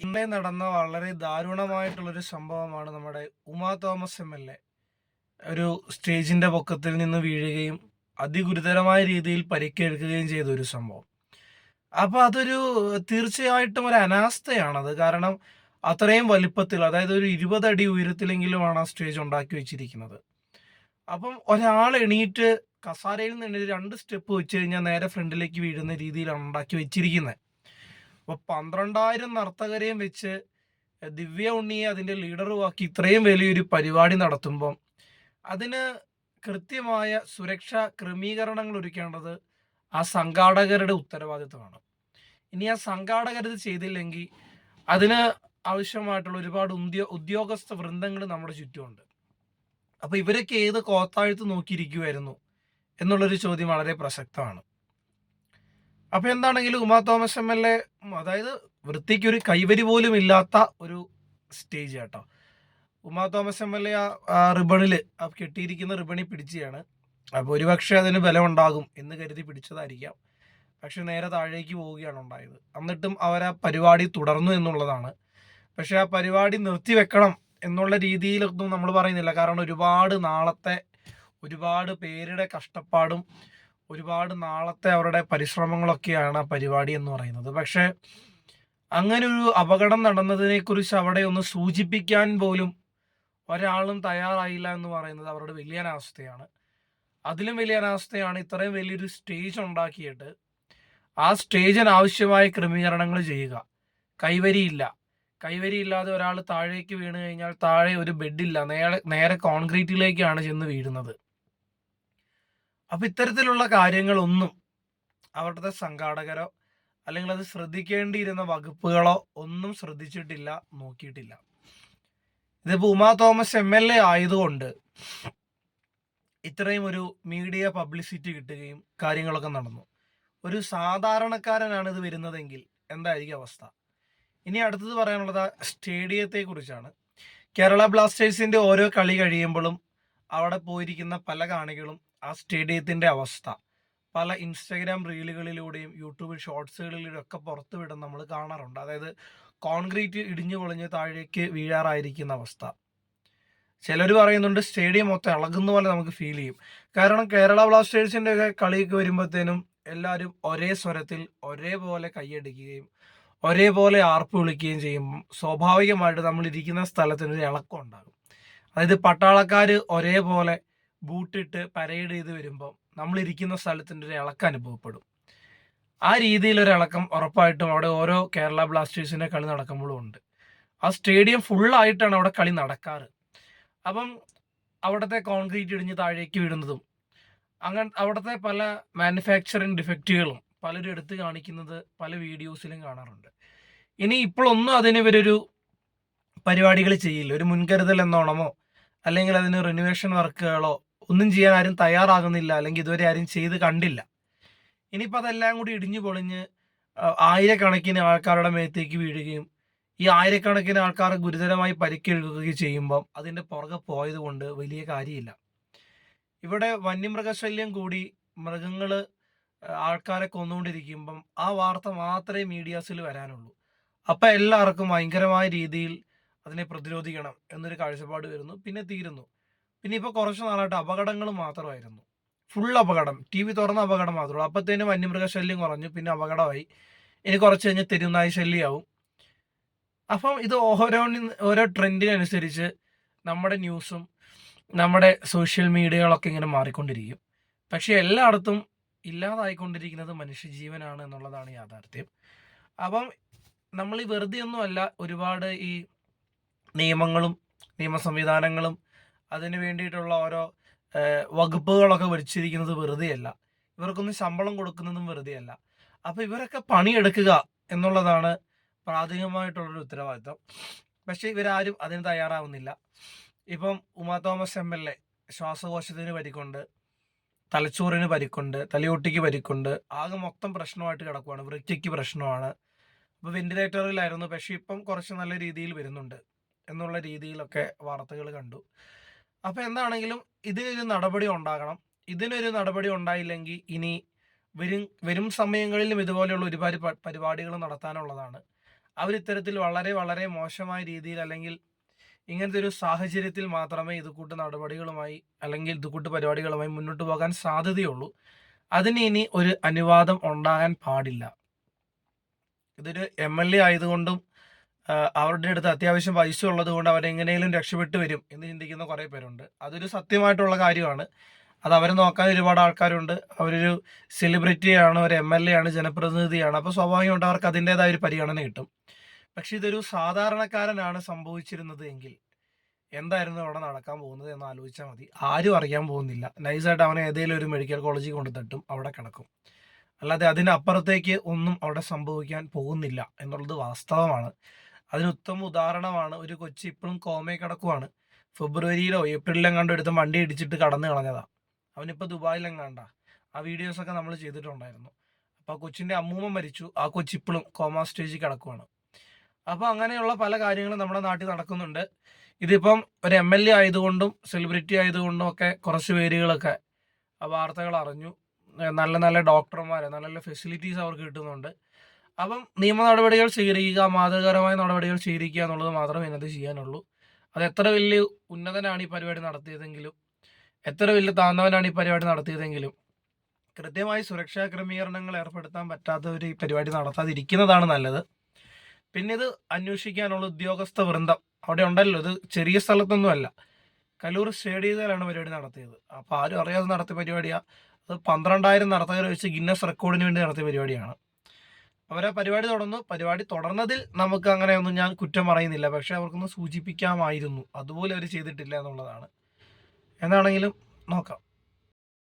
ഇന്നലെ നടന്ന വളരെ ദാരുണമായിട്ടുള്ളൊരു സംഭവമാണ് നമ്മുടെ Uma Thomas M L A. ഒരു സ്റ്റേജിന്റെ പൊക്കത്തിൽ നിന്ന് വീഴുകയും അതിഗുരുതരമായ രീതിയിൽ പരിക്കേൽക്കുകയും ചെയ്ത ഒരു സംഭവം. അപ്പോൾ അതൊരു തീർച്ചയായിട്ടും ഒരു അനാസ്ഥയാണത് കാരണം അത്രയും വലിപ്പത്തിൽ അതായത് ഒരു ഇരുപതടി ഉയരത്തിലെങ്കിലുമാണ് ആ സ്റ്റേജ് ഉണ്ടാക്കി വെച്ചിരിക്കുന്നത്. അപ്പം ഒരാൾ എണീറ്റ് കസാരയിൽ നിന്ന് രണ്ട് സ്റ്റെപ്പ് വെച്ച് കഴിഞ്ഞാൽ നേരെ ഫ്രണ്ടിലേക്ക് വീഴുന്ന രീതിയിലാണ് ഉണ്ടാക്കി വെച്ചിരിക്കുന്നത്. അപ്പോൾ പന്ത്രണ്ടായിരം നർത്തകരെയും വെച്ച് ദിവ്യ ഉണ്ണിയെ അതിന്റെ ലീഡറുമാക്കി ഇത്രയും വലിയൊരു പരിപാടി നടത്തുമ്പം അതിന് കൃത്യമായ സുരക്ഷാ ക്രമീകരണങ്ങൾ ഒരുക്കേണ്ടത് ആ സംഘാടകരുടെ ഉത്തരവാദിത്തമാണ് ഇനി ആ സംഘാടകർ ഇത് ചെയ്തില്ലെങ്കിൽ അതിന് ആവശ്യമായിട്ടുള്ള ഒരുപാട് ഉദ്യോ ഉദ്യോഗസ്ഥ വൃന്ദങ്ങൾ നമ്മുടെ ചുറ്റുമുണ്ട്. അപ്പോൾ ഇവരൊക്കെ ഏത് കോത്താഴ്ത്ത് നോക്കിയിരിക്കുമായിരുന്നു എന്നുള്ളൊരു ചോദ്യം വളരെ പ്രസക്തമാണ്. അപ്പോൾ എന്താണെങ്കിലും Uma Thomas M L A അതായത് വൃത്തിക്ക് ഒരു കൈവരി പോലും ഇല്ലാത്ത ഒരു സ്റ്റേജ് കേട്ടോ Uma Thomas M L A ആ റിബണിൽ ആ കെട്ടിയിരിക്കുന്ന റിബണി പിടിച്ചാണ് അപ്പോൾ ഒരുപക്ഷെ അതിന് ബലമുണ്ടാകും എന്ന് കരുതി പിടിച്ചതായിരിക്കാം. പക്ഷെ നേരെ താഴേക്ക് പോവുകയാണ് ഉണ്ടായത്. എന്നിട്ടും അവർ ആ പരിപാടി തുടർന്നു എന്നുള്ളതാണ്. പക്ഷെ ആ പരിപാടി നിർത്തി വെക്കണം എന്നുള്ള രീതിയിലൊന്നും നമ്മൾ പറയുന്നില്ല. കാരണം ഒരുപാട് നാളത്തെ ഒരുപാട് പേരുടെ കഷ്ടപ്പാടും ഒരുപാട് നാളത്തെ അവരുടെ പരിശ്രമങ്ങളൊക്കെയാണ് പരിപാടി എന്ന് പറയുന്നത്. പക്ഷേ അങ്ങനെ ഒരു അപകടം നടന്നതിനെ കുറിച്ച് അവിടെ ഒന്ന് സൂചിപ്പിക്കാൻ പോലും ഒരാളും തയ്യാറായില്ല എന്ന് പറയുന്നത് അവരുടെ വലിയ അനാവസ്ഥയാണ് അതിലും വലിയ അനാവസ്ഥയാണ് ഇത്രയും വലിയൊരു സ്റ്റേജ് ഉണ്ടാക്കിയിട്ട് ആ സ്റ്റേജിന് ആവശ്യമായ ക്രമീകരണങ്ങൾ ചെയ്യുക. കൈവരിയില്ല. കൈവരിയില്ലാതെ ഒരാൾ താഴേക്ക് വീണ് കഴിഞ്ഞാൽ താഴെ ഒരു ബെഡില്ല. നേരെ നേരെ കോൺക്രീറ്റിലേക്കാണ് ചെന്ന് വീഴുന്നത്. അപ്പൊ ഇത്തരത്തിലുള്ള കാര്യങ്ങളൊന്നും അവരുടെ സംഘാടകരോ അല്ലെങ്കിൽ അത് ശ്രദ്ധിക്കേണ്ടിയിരുന്ന വകുപ്പുകളോ ഒന്നും ശ്രദ്ധിച്ചിട്ടില്ല നോക്കിയിട്ടില്ല. ഇതിപ്പോ Uma Thomas M L A ആയതുകൊണ്ട് ഇത്രയും ഒരു മീഡിയ പബ്ലിസിറ്റി കിട്ടുകയും കാര്യങ്ങളൊക്കെ നടന്നു. ഒരു സാധാരണക്കാരനാണ് ഇത് വരുന്നതെങ്കിൽ എന്തായിരിക്കും അവസ്ഥ? ഇനി അടുത്തത് പറയാനുള്ളത് സ്റ്റേഡിയത്തെ കുറിച്ചാണ് കേരള ബ്ലാസ്റ്റേഴ്സിന്റെ ഓരോ കളി കഴിയുമ്പോഴും അവിടെ പോയിരിക്കുന്ന പല കാണികളും ആ സ്റ്റേഡിയത്തിന്റെ അവസ്ഥ. പല ഇൻസ്റ്റാഗ്രാം റീലുകളിലൂടെയും യൂട്യൂബ് ഷോർട്സുകളിലൂടെ ഒക്കെ പുറത്തു വിടും നമ്മൾ കാണാറുണ്ട്. അതായത് കോൺക്രീറ്റ് ഇടിഞ്ഞു പൊളിഞ്ഞ് താഴേക്ക് വീഴാറായിരിക്കുന്ന അവസ്ഥ. ചിലർ പറയുന്നുണ്ട് സ്റ്റേഡിയം മൊത്തം ഇളകുന്ന പോലെ നമുക്ക് ഫീൽ ചെയ്യും. കാരണം കേരള ബ്ലാസ്റ്റേഴ്സിന്റെ ഒക്കെ കളിയൊക്കെ വരുമ്പോഴത്തേനും എല്ലാവരും ഒരേ സ്വരത്തിൽ ഒരേപോലെ കൈയടിക്കുകയും ഒരേപോലെ ആർപ്പ് വിളിക്കുകയും ചെയ്യും. സ്വാഭാവികമായിട്ട് നമ്മൾ ഇരിക്കുന്ന സ്ഥലത്തിന് ഇളക്കം ഉണ്ടാകും. അതായത് പട്ടാളക്കാർ ഒരേപോലെ ബൂട്ടിട്ട് പരേഡ് ചെയ്ത് വരുമ്പോൾ നമ്മൾ ഇരിക്കുന്ന സ്ഥലത്തിന്റെ ഒരു ഇളക്കം അനുഭവപ്പെടും. ആ രീതിയിലൊരു ഇളക്കം ഉറപ്പായിട്ടും അവിടെ ഓരോ കേരള ബ്ലാസ്റ്റേഴ്സിന്റെ കളി നടക്കുമ്പോഴും ഉണ്ട്. ആ സ്റ്റേഡിയം ഫുള്ളായിട്ടാണ് അവിടെ കളി നടക്കാറ്. അപ്പം അവിടുത്തെ കോൺക്രീറ്റ് ഇടിഞ്ഞ് താഴേക്ക് വിടുന്നതും അങ്ങനെ അവിടുത്തെ പല മാനുഫാക്ചറിങ് ഡിഫക്റ്റുകളും പലരും എടുത്ത് കാണിക്കുന്നത് പല വീഡിയോസിലും കാണാറുണ്ട്. ഇനി ഇപ്പോഴൊന്നും അതിന് ഇവരൊരു പരിപാടികൾ ചെയ്യില്ല. ഒരു മുൻകരുതൽ എന്നോണമോ അല്ലെങ്കിൽ അതിന് റിനുവേഷൻ വർക്കുകളോ ഒന്നും ചെയ്യാൻ ആരും തയ്യാറാകുന്നില്ല അല്ലെങ്കിൽ ഇതുവരെ ആരും ചെയ്ത് കണ്ടില്ല. ഇനിയിപ്പോൾ അതെല്ലാം കൂടി ഇടിഞ്ഞു പൊളിഞ്ഞ് ആയിരക്കണക്കിന് ആൾക്കാരുടെ മേത്തേക്ക് വീഴുകയും ഈ ആയിരക്കണക്കിന് ആൾക്കാർ ഗുരുതരമായി പരിക്കേൽക്കുകയും ചെയ്യുമ്പം അതിന്റെ പുറകെ പോയത് കൊണ്ട് വലിയ കാര്യമില്ല. ഇവിടെ വന്യമൃഗശല്യം കൂടി മൃഗങ്ങൾ ആൾക്കാരെ കൊന്നുകൊണ്ടിരിക്കുമ്പം ആ വാർത്ത മാത്രമേ മീഡിയാസിൽ വരാനുള്ളൂ. അപ്പം എല്ലാവർക്കും ഭയങ്കരമായ രീതിയിൽ അതിനെ പ്രതിരോധിക്കണം എന്നൊരു കാഴ്ചപ്പാട് വരുന്നു. പിന്നെ തീരുന്നു. ഇപ്പൊ കുറച്ച് നാളായിട്ട് അപകടങ്ങൾ മാത്രമായിരുന്നു. ഫുൾ അപകടം. ടി വി തുറന്ന അപകടം മാത്രമേ ഉള്ളൂ. വന്യമൃഗ വന്യമൃഗശല്യം കുറഞ്ഞു. പിന്നെ അപകടമായി. ഇനി കുറച്ച് കഴിഞ്ഞ് തെരുവുനായ ശല്യമാവും അപ്പം ഇത് ഓരോ ഓരോ ട്രെൻഡിനനുസരിച്ച് നമ്മുടെ ന്യൂസും നമ്മുടെ സോഷ്യൽ മീഡിയകളൊക്കെ ഇങ്ങനെ മാറിക്കൊണ്ടിരിക്കും. പക്ഷെ എല്ലായിടത്തും ഇല്ലാതായിക്കൊണ്ടിരിക്കുന്നത് മനുഷ്യജീവനാണ് എന്നുള്ളതാണ് യാഥാർത്ഥ്യം. അപ്പം നമ്മൾ ഈ വെറുതെ ഒന്നുമല്ല ഒരുപാട് ഈ നിയമങ്ങളും നിയമ സംവിധാനങ്ങളും അതിന് വേണ്ടിയിട്ടുള്ള ഓരോ വകുപ്പുകളൊക്കെ വച്ചിരിക്കുന്നത് വെറുതെയല്ല. ഇവർക്കൊന്നും ശമ്പളം കൊടുക്കുന്നതും വെറുതെയല്ല. അപ്പോൾ ഇവരൊക്കെ പണിയെടുക്കുക എന്നുള്ളതാണ് പ്രാഥമികമായിട്ടുള്ളൊരു ഉത്തരവാദിത്തം പക്ഷേ ഇവരാരും അതിന് തയ്യാറാവുന്നില്ല. ഇപ്പം Uma Thomas M L A ശ്വാസകോശത്തിന് പരിക്കൊണ്ട് തലച്ചോറിന് പരിക്കുണ്ട് തലയോട്ടിക്ക് പരിക്കുണ്ട് ആകെ മൊത്തം പ്രശ്നമായിട്ട് കിടക്കുവാണ് വൃത്തിക്ക് പ്രശ്നമാണ്. അപ്പോൾ വെന്റിലേറ്ററിലായിരുന്നു പക്ഷേ ഇപ്പം കുറച്ച് നല്ല രീതിയിൽ വരുന്നുണ്ട് എന്നുള്ള രീതിയിലൊക്കെ വാർത്തകൾ കണ്ടു. അപ്പോൾ എന്താണെങ്കിലും ഇതിനൊരു നടപടി ഉണ്ടാകണം. ഇതിനൊരു നടപടി ഉണ്ടായില്ലെങ്കിൽ ഇനി വരും വരും സമയങ്ങളിലും ഇതുപോലെയുള്ള ഒരുപാട് പരിപാടികൾ നടത്താനുള്ളതാണ്. അവർ ഇത്തരത്തിൽ വളരെ വളരെ മോശമായ രീതിയിൽ അല്ലെങ്കിൽ ഇങ്ങനത്തെ ഒരു സാഹചര്യത്തിൽ മാത്രമേ ഇത് കൂട്ട് നടപടികളുമായി അല്ലെങ്കിൽ ഇത് കൂട്ട് പരിപാടികളുമായി മുന്നോട്ട് പോകാൻ സാധ്യതയുള്ളൂ. അതിന് ഇനി ഒരു അനുവാദം ഉണ്ടാകാൻ പാടില്ല. ഇതൊരു എം എൽ എ ആയതുകൊണ്ടും അവരുടെ അടുത്ത് അത്യാവശ്യം പൈസ ഉള്ളത് കൊണ്ട് അവരെങ്ങനെയും രക്ഷപ്പെട്ടു വരും എന്ന് ചിന്തിക്കുന്ന കുറേ പേരുണ്ട്. അതൊരു സത്യമായിട്ടുള്ള കാര്യമാണ്. അത് അവരെ നോക്കാൻ ഒരുപാട് ആൾക്കാരുണ്ട്. അവരൊരു സെലിബ്രിറ്റിയാണ് ഒരു എം എൽ എ ആണ് ജനപ്രതിനിധിയാണ്. അപ്പോൾ സ്വാഭാവികമായിട്ട് അവർക്ക് അതിന്റെതായ ഒരു പരിഗണന കിട്ടും. പക്ഷെ ഇതൊരു സാധാരണക്കാരനാണ് സംഭവിച്ചിരുന്നത് എങ്കിൽ എന്തായിരുന്നു അവിടെ നടക്കാൻ പോകുന്നത് എന്ന് ആലോചിച്ചാൽ മതി. ആരും അറിയാൻ പോകുന്നില്ല. നൈസായിട്ട് അവനെ ഏതെങ്കിലും ഒരു മെഡിക്കൽ കോളേജിൽ കൊണ്ട് തട്ടും അവിടെ കിടക്കും. അല്ലാതെ അതിനപ്പുറത്തേക്ക് ഒന്നും അവിടെ സംഭവിക്കാൻ പോകുന്നില്ല എന്നുള്ളത് വാസ്തവമാണ്. അതിന് ഉത്തമ ഉദാഹരണമാണ് ഒരു കൊച്ചി ഇപ്പോഴും കോമയിൽ കിടക്കുവാണ്. ഫെബ്രുവരിയിലോ ഏപ്രിലിലോ കണ്ടു എടുത്ത വണ്ടി ഇടിച്ചിട്ട് കടന്നു കളഞ്ഞതാ. അവനിപ്പോൾ ദുബായിലെങ്ങാണ്ട ആ വീഡിയോസൊക്കെ നമ്മൾ ചെയ്തിട്ടുണ്ടായിരുന്നു. അപ്പോൾ ആ കൊച്ചിന്റെ അമ്മൂമ്മ മരിച്ചു. ആ കൊച്ചി ഇപ്പോഴും കോമ സ്റ്റേജിൽ കിടക്കുവാണ്. അപ്പോൾ അങ്ങനെയുള്ള പല കാര്യങ്ങളും നമ്മുടെ നാട്ടിൽ നടക്കുന്നുണ്ട്. ഇതിപ്പം ഒരു എം എൽ എ ആയതുകൊണ്ടും സെലിബ്രിറ്റി ആയതുകൊണ്ടും ഒക്കെ കുറച്ച് പേരുകളൊക്കെ ആ വാർത്തകൾ അറിഞ്ഞു. നല്ല നല്ല ഡോക്ടർമാർ നല്ല നല്ല ഫെസിലിറ്റീസ് അവർക്ക് കിട്ടുന്നുണ്ട്. അപ്പം നിയമ നടപടികൾ സ്വീകരിക്കുക മാതൃകാരമായ നടപടികൾ സ്വീകരിക്കുക എന്നുള്ളത് മാത്രമേ ഇതിനകത്ത് ചെയ്യാനുള്ളൂ. അത് എത്ര വലിയ ഉന്നതനാണ് ഈ പരിപാടി നടത്തിയതെങ്കിലും എത്ര വലിയ താന്നവനാണ് ഈ പരിപാടി നടത്തിയതെങ്കിലും കൃത്യമായി സുരക്ഷാ ക്രമീകരണങ്ങൾ ഏർപ്പെടുത്താൻ പറ്റാത്തവർ ഈ പരിപാടി നടത്താതിരിക്കുന്നതാണ് നല്ലത്. പിന്നെ ഇത് അന്വേഷിക്കാനുള്ള ഉദ്യോഗസ്ഥ വൃന്ദം. അവിടെ ഉണ്ടല്ലോ ഇത് ചെറിയ സ്ഥലത്തൊന്നുമല്ല കലൂർ സ്റ്റേഡിയത്തിലാണ് പരിപാടി നടത്തിയത്. അപ്പോൾ ആരും അറിയാതെ നടത്തിയ പരിപാടിയാണ് അത് പന്ത്രണ്ടായിരം നടത്തകർ വെച്ച് ഗിന്നസ് റെക്കോർഡിന് വേണ്ടി നടത്തിയ പരിപാടിയാണ്. അവരെ പരിപാടി തുടർന്നു. പരിപാടി തുടർന്നതിൽ നമുക്ക് അങ്ങനെയൊന്നും ഞാൻ കുറ്റം പറയുന്നില്ല. പക്ഷെ അവർക്കൊന്ന് സൂചിപ്പിക്കാമായിരുന്നു. അതുപോലെ അവർ ചെയ്തിട്ടില്ല എന്നുള്ളതാണ്. എന്നാണെങ്കിലും നോക്കാം.